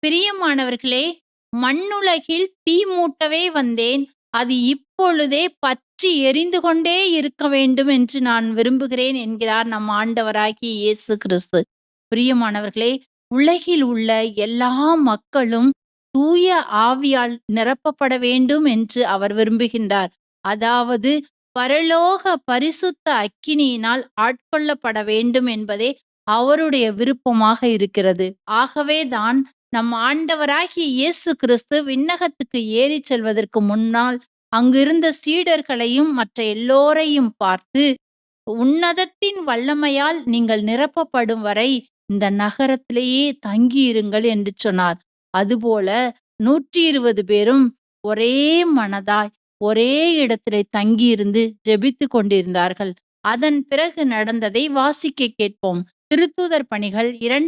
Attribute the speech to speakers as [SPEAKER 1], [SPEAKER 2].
[SPEAKER 1] பிரியமானவர்களே மண்ணுலகில் தீ மூட்டவே வந்தேன். அது இப்பொழுதே பற்றி எரிந்து கொண்டே இருக்க வேண்டும் என்று நான் விரும்புகிறேன் என்கிறார் நம் ஆண்டவராகிய இயேசு கிறிஸ்து. பிரியமானவர்களே உலகில் உள்ள எல்லா மக்களும் தூய ஆவியால் நிரப்பப்பட வேண்டும் என்று அவர் விரும்புகின்றார். அதாவது பரலோக பரிசுத்த அக்கினியினால் ஆட்கொள்ளப்பட வேண்டும் என்பதே அவருடைய விருப்பமாக இருக்கிறது. ஆகவே தான் நம் ஆண்டவராகிய இயேசு கிறிஸ்து விண்ணகத்துக்கு ஏறிச் செல்வதற்கு முன்னால் அங்கிருந்த சீடர்களையும் மற்ற எல்லோரையும் பார்த்து உன்னதத்தின் வல்லமையால் நீங்கள் நிரப்பப்படும் வரை இந்த நகரத்திலேயே தங்கியிருங்கள் என்று சொன்னார். அதுபோல நூற்றி இருபது பேரும் ஒரே மனதாய் ஒரே இடத்திலே தங்கியிருந்து ஜெபித்து கொண்டிருந்தார்கள். அதன் பிறகு நடந்ததை வாசிக்க கேட்போம். திருத்தூதர் பணிகள் இரண்டாம்